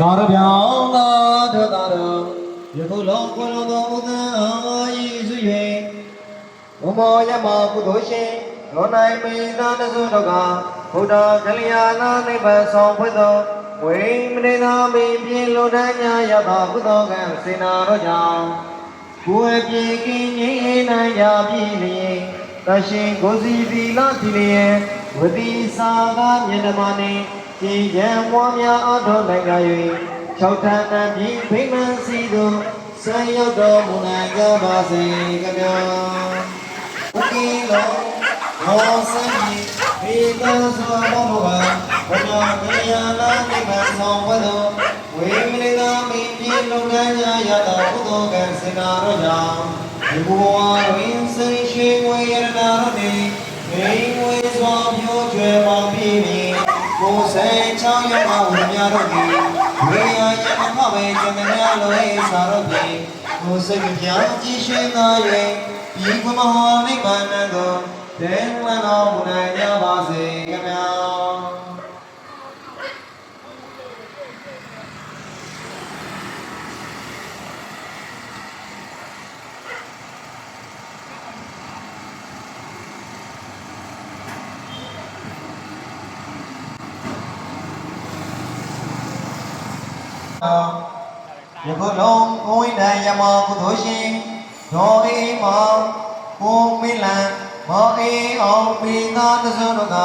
သာရပြောင်းသာထသာတော်ယခုလောကွယ်တော်သောဥဒ္ဒအာယေစု၍ဘုမောယမကုသိုလ်ရှင်လောနိုင်မိသာတသုတော်ကဘုဒ္ဓကလျာဏနိဗ္ဗာန်ဆောင်ဖွင့်သောဝိမနေသာမိပြေလွန်တန်းညာရသောကုသိုလ်ကံစေနာတော်ကြောင့်ကိုယ်ပြေကင်းငြိမ်းနိုင်ကြပြီလျင်တရှင်ကိုစီသီလသီလျင်ဝတိစာကမြေတမနှ င့်ကြည်ကြံမွားများအထောနိုင်ကြ၍၆ဌာနပြည်ဖိမန်စီသို့ဆံရောက်တော်မူနိုင်ကြပါစေကြဗျာဘုကိလောမောစံကြီးဘေကံသောဘောမဘာဘုရားကလျာဏနိဗ္ဗာန်ဆောင်ဝတ်တော်ဝိမနိသာမိပြေလုံတန်းကြရသောကုသိုလ်ကံစေနာတော်ကြောင့်ဒီဘဝတွင်စိတ်ရှိဝေရနာတော်နေငိမ် ကိုယ်စိတ်ချောင်းရောက်အောင်များတော်ဒီဝေယယမမပဲကျန်များလို့ဧစာတော်ပြီကိုယ်စိတ်ကြောင့်ကြည်ရှင်သာ၍ဒီဘမဟာနိဗ္ဗာန်ကိုတဲဝန်းတော်မူနိုင်ကြပါစေခင်ဗျာ ယခုလုံးကိုဝိဒံယမကုသိုလ်ရှင်ဒေါ်အေးမောင်ကိုမင်းလံမောအေးအောင်ပိသာတဇုတို့က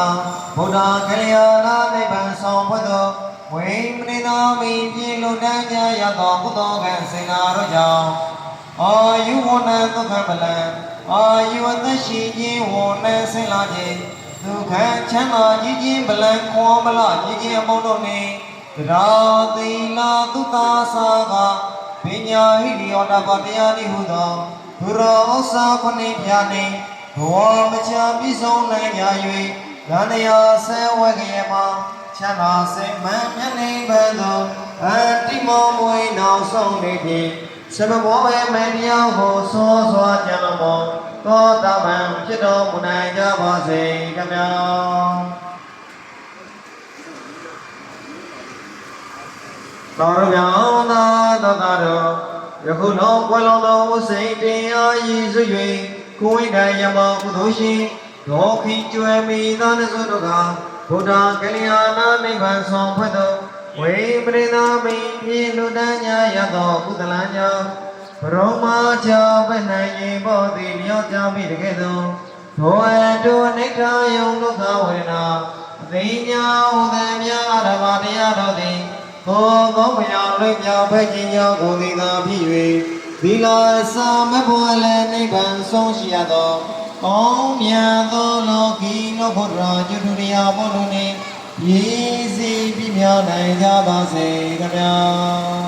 ဗုဒ္ဓကလျာဏနိဗ္ဗာန်ဆောင်ဖွတ်သောဝိမနိနာမိပြေလုံတန်းကြရသောကုသိုလ်ကံစေနာတို့ကြောင့်အာယုဝနံဒုက္ခပလံအာယုအသက်ရှိခြင်းဝနံဆင်းလာခြင်းဒုက္ခချမ်းသာကြီးခြင်းပလံခွန်မလကြီးခြင်းအမုန်းတို့နှင့် ရာသီလာတုတာသာကပညာဟိရိယောတပတရားတိဟုသောသူရောဥစ္စာခုနှစ်ပြားနှင့်ဘဝမချပြည့်စုံနိုင်ကြ၍ဂန္ဓယာဆဲဝဲကရေမှာချမ်းသာစိတ်မှန်မြတ်နေဘဲသို့အတ္တိမောမွေနောက်ဆုံးနေဖြင့်စမဘောပဲမတရားဟောစောစွာကြံတော်မောသောတာပန်ဖြစ်တော်မူနိုင်ကြပါစေခင်ဗျာ သောရမြောင်းသာသောတာတော်ယခုနောကွယ်လွန်သောဥစိန်တရားရည်စွ၍ကိုဝိဒံယမကုသိုလ်ရှင်ဒေါခိကျွယ်မိသာနစုတို့ကဗုဒ္ဓကလျာဏနိဗ္ဗာန်ဆောင်ဖွက်သောဝိပရိသမိပြေလူတန်းညာရသောကုသလံကြောင့်ဘရောမာချာပနိုင်ရင်ဘောတိလျော့ကြမိတကဲ့သို့သောအတုနိဋ္ဌာယုံဒုက္ခဝေဒနာအသိညာဥဒံမြအာရမတရားတော် သည်ဘောကောင်းမြောင်လေးမြောင်ဖက်ခြင်းကြောင့်ကိုယ်သည်သာဖြစ်၍သီလစာမဘောလည်းနိဗ္ဗာန်ဆုံးရှိရသောကောင်းမြတ်သောလောကီလောဘရာကျွတုရိယာဘောလုံးနှင့်ရည်စည်ပြမြောက်နိုင်ကြပါစေခင်ဗျာ